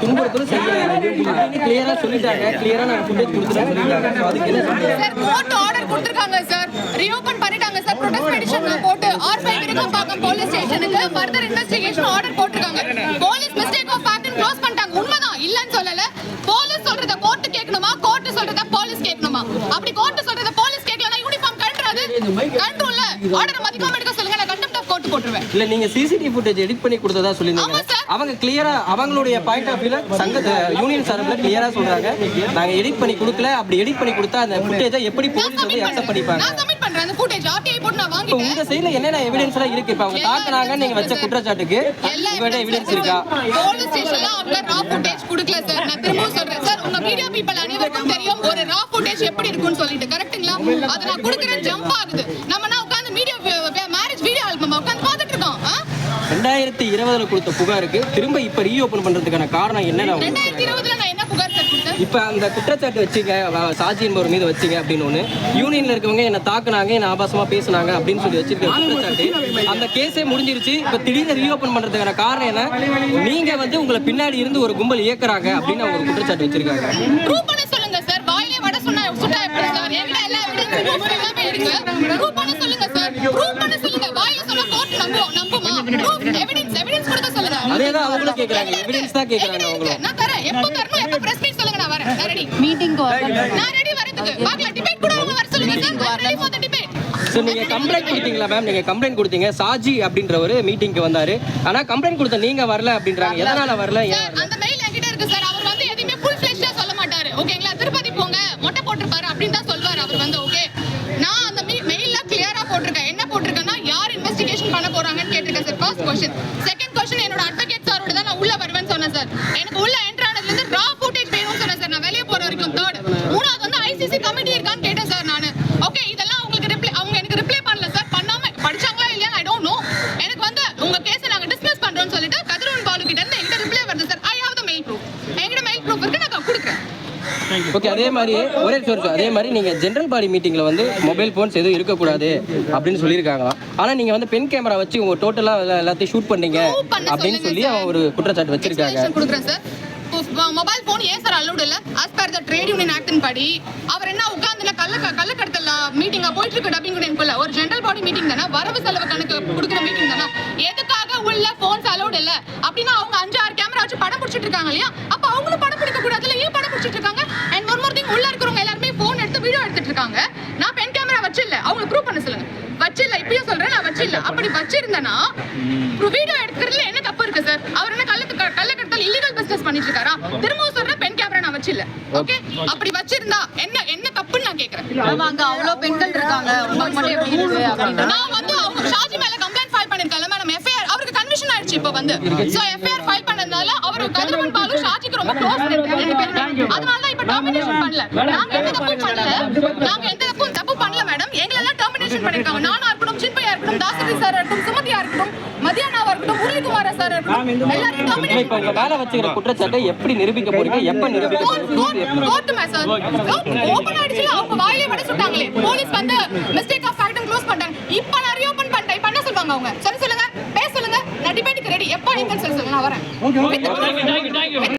துன்புறுத்தலும் செய்யல கிளியரா சொல்லிட்டாங்க கிளியரா நாங்க ஃபுட்டேஜ் கொடுத்துட்டோம் சொல்லிட்டாங்க அதுக்கு என்ன கோர்ட் ஆர்டர் கொடுத்திருக்காங்க சார். ரீஓபன் பண்ணிட்டாங்க சார். ப்ரொடெஸ்ட் போட்டு ஆர் ஃபைவ் போலீஸ் ஸ்டேஷனுக்கு ஃபர்தர் இன்வெஸ்டிகேஷன் ஆர்டர் போட்டிருக்காங்க. Police mistake of fact close பண்ணிட்டாங்க. உண்மைதான். இல்லன்னு சொல்லல. போலீஸ் சொல்றத கோர்ட் கேட்கணுமா? கோர்ட் சொல்றத போலீஸ் கேட்கணுமா? அப்படி கோர்ட் சொல்றத போலீஸ் கேட்கலனா யூனிஃபார்ம் கழட்டுறது. கழட்டும்ல. ஆர்டர் மதிக்காம எடுக்க சொல்லுங்க. போட்டுருவேன். இல்ல நீங்க சிசிடிவி ஃபுட்டேஜ் எடிட் பண்ணி கொடுத்ததா சொல்லியிருந்தீங்க. அவங்க கிளியரா அவங்களுடைய பாயிண்ட் ஆஃப் வியூல சங்க யூனியன் சார்பில் கிளியரா சொல்றாங்க. நாங்க எடிட் பண்ணி கொடுக்கல. அப்படி எடிட் பண்ணி கொடுத்தா அந்த ஃபுட்டேஜை எப்படி போலீஸ் வந்து அக்செப்ட் பண்ணிப்பாங்க. உங்க சைடுல என்னென்ன எவிடன்ஸ் எல்லாம் இருக்கு? இப்போ அவங்க தாக்குனாங்க நீங்க வச்ச குற்றச்சாட்டுக்கு எல்லா உங்கள்ட்ட எவிடன்ஸ் இருக்கா. போலீஸ் ஸ்டேஷன்ல அவங்க ரா ஃபுட்டேஜ் கொடுக்கல சார். நான் திரும்பவும் சொல்றேன் சார். உங்க மீடியா பீப்பிள் அனைவருக்கும் தெரியும் ஒரு ரா ஃபுட்டேஜ் எப்படி இருக்கும்னு சொல்லிட்டு. கரெக்ட்டுங்களா அதை நான் கொடுக்குறேன் ஜம்ப் ஆகுது நம்ம நான் உட்காந்து மீடியா உட்காந்து பார்த்துட்டு இருக்கோம்? ரெண்டாயிரத்தி இருபதுல கொடுத்த புகாருக்கு திரும்ப இப்ப ரீஓபன் பண்றதுக்கான காரணம் ரெண்டாயிரத்தி இருபதுல நான் என்ன புகார் கொடுத்தேன்? இப்ப அந்த குற்றச்சாட்டு வச்சுங்க சாட்சி என்பவர் மீது வச்சுங்க அப்படின்னு ஒண்ணு. யூனியன்ல இருக்கவங்க என்ன தாக்குனாங்க என்ன ஆபாசமா பேசுனாங்க அப்படின்னு சொல்லி வச்சிருக்க குற்றச்சாட்டு. அந்த கேஸே முடிஞ்சிருச்சு. இப்ப திடீர்னு ரீஓபன் பண்றதுக்கான காரணம் என்ன? நீங்க வந்து உங்களை பின்னாடி இருந்து ஒரு கும்பல் இயக்குறாங்க அப்படின்னு அவங்க ஒரு குற்றச்சாட்டு வச்சிருக்காங்க. சொல்லுங்க சார். அதே தான் அவங்களும் கேக்குறாங்க. எவிடன்ஸ் தான் கேக்குறாங்க அவங்களும். நான் தரேன். எப்போ தரணும் எப்போ பிரஸ் மீட் சொல்லுங்க நான் வரேன். நான் ரெடி மீட்டிங்க்கு வரணும் நான் ரெடி வரதுக்கு பார்க்கலாம். டிபேட் கூட அவங்க வர சொல்லுங்க. Sir ready for the debate sir நீங்க கம்ப்ளைண்ட் கொடுத்தீங்களா மேம் நீங்க கம்ப்ளைண்ட் கொடுத்தீங்க. சாஜி அப்படின்றவர் மீட்டிங்க்கு வந்தாரு. ஆனா கம்ப்ளைண்ட் கொடுத்த நீங்க வரல அப்படின்றாங்க. எதனால வரல? அந்த மெயில் என்கிட்ட இருக்கு சார் அவர் வந்து எதையுமே ஃபுல் ஃபிளெஷ்டா சொல்ல மாட்டாரு. ஓகேங்களா திருப்பதி போங்க. மொட்டை போட்டிருப்பாரு அப்படின்னு தான் சொல்வாரு அவர் வந்து ஓகே நான் அந்த மெயில்ல கிளியரா போட்டிருக்கேன். என்ன போட்டிருக்கேன்னா யார் இன்வெஸ்டிகேஷன் பண்ண போறாங்கன்னு கேட்டிருக்கேன் சார் ஃபர்ஸ்ட் கொஸ்டின் சார். எனக்கு உள்ள ஆனதுல இருந்து ரா ஃபுட்டேஜ் வேணும்னு சொன்னேன் சார் நான் வெளியே போற வரைக்கும் தேர்ட் மூணாவது வந்து ஐசிசி கமிட்டி இருக்கான்னு கேட்டேன் சார் நான் ஓகே இதெல்லாம் உங்களுக்கு ரிப்ளை அவங்க எனக்கு ரிப்ளை பண்ணல சார் பண்ணாம படிச்சாங்களா இல்லையா ஐ டோன்ட் நோ எனக்கு வந்து உங்க கேஸை நாங்க டிஸ்மிஸ் பண்றோம்னு சொல்லிட்டு கதிரவன் பாலு கிட்ட இருந்து என்கிட்ட ரிப்ளை வருது sir I have the mail proof என்கிட்ட மெயில் ப்ரூஃப் இருக்கு நான் கொடுக்குறேன் ஓகே அதே மாதிரி ஒரே நிமிஷம் அதே மாதிரி நீங்க ஜென்ரல் பாடி மீட்டிங்ல வந்து மொபைல் போன்ஸ் எதுவும் இருக்கக்கூடாது அப்படின்னு சொல்லியிருக்காங்களாம். ஆனா நீங்க வந்து பென் கேமரா வச்சு உங்க டோட்டலா எல்லாத்தையும் ஷூட் பண்ணீங்க அப்படின்னு சொல்லி. அவன் ஒரு குற்றச்சாட்டு வச்சிருக்காங்க. மொபைல் போன் ஏன் சார் அலௌட் இல்ல? As per the trade union actin படி அவர் என்ன உட்கார்ந்து கள்ள கள்ளக்கடத்தல் மீட்டிங்கா போயிட்டு இருக்கு டப்பிங் யூனியன் ஒரு ஜெனரல் பாடி மீட்டிங் தானே? வரவு செலவு கணக்கு கொடுக்குற மீட்டிங் தானே? எதுக்காக உள்ள போன்ஸ் அலௌட் இல்ல? அப்படின்னா அவங்க அஞ்சு ஆறு கேமரா வச்சு படம் பிடிச்சிட்டு இருக்காங்க இல்லையா? அப்ப எடுத்துட்டு இருக்காங்க நான் பென் கேமரா வச்சில்ல. அவங்க ப்ரூவ் பண்ண சொல்லுங்க. வச்சில்ல இப்பயும் சொல்றேன் நான் வச்சில்ல. அப்படி வச்சிருந்தேனா வீடியோ எடுக்கிறதுல என்ன தப்பு இருக்கு சார் அவர் என்ன கள்ள கள்ளக்கடத்தல் இல்லீகல் பிசினஸ் பண்ணிட்டு இருக்காரா திரும்பவும் சொல்றேன் பென் கேமரா நான் வச்சில்ல. ஓகே அப்படி வச்சிருந்தா என்ன என்ன தப்புன்னு நான் கேக்குறேன். அங்க அவ்வளோ பெண்கள் இருக்காங்க. நான் வந்து அவங்க ஷாஜி மேல கம்ப்ளைண்ட் ஃபைல் பண்ணிருக்கல மேடம் எஃப்ஐஆர் அவருக்கு கன்விஷன் ஆயிடுச்சு இப்போ வந்து. சோ எஃப்ஐஆர் ஃபைல் பண்ணதுனால அவர் கதிரவன் பாலு ஷாஜிக்கு ரொம்ப க்ளோஸ் அதனால டெர்மினேஷன் பண்ணல. நாங்க எந்த தப்பும் பண்ணல. நாங்க எந்த தப்பும் தப்பு பண்ணல மேடம் எங்களை எல்லாம் டெர்மினேஷன் பண்ணிருக்காங்க நானா இருக்கட்டும் சின்பையா இருக்கட்டும் தாசரி சார் இருக்கட்டும் சுமதியா இருக்கட்டும் மதியானாவா இருக்கட்டும் முரளிகுமாரா சார் இருக்கட்டும் எல்லாரையும் இப்ப டெர்மினேஷன் இப்ப உங்க மேல வச்சுக்கிற குற்றச்சாட்டை எப்படி நிரூபிக்க போறீங்க? எப்ப நிரூபிக்க போறீங்க? கோர்ட் மேசர் ஓபன் ஆயிடுச்சுல அவங்க வாயிலே வட சுட்டாங்களே போலீஸ் வந்து மிஸ்டேக் ஆஃப் ஃபேக்ட் க்ளோஸ் பண்ணிட்டாங்க. இப்போ நான் ரீஓபன் பண்ணிட்டேன். இப்போ என்ன சொல்லுவாங்க அவங்க? சொல்ல சொல்லுங்க. பேச சொல்லுங்க. நான் டிபேட்டுக்கு ரெடி எப்போ எங்கன்னு சொல்ல சொல்லுங்க. நான் வரேன்.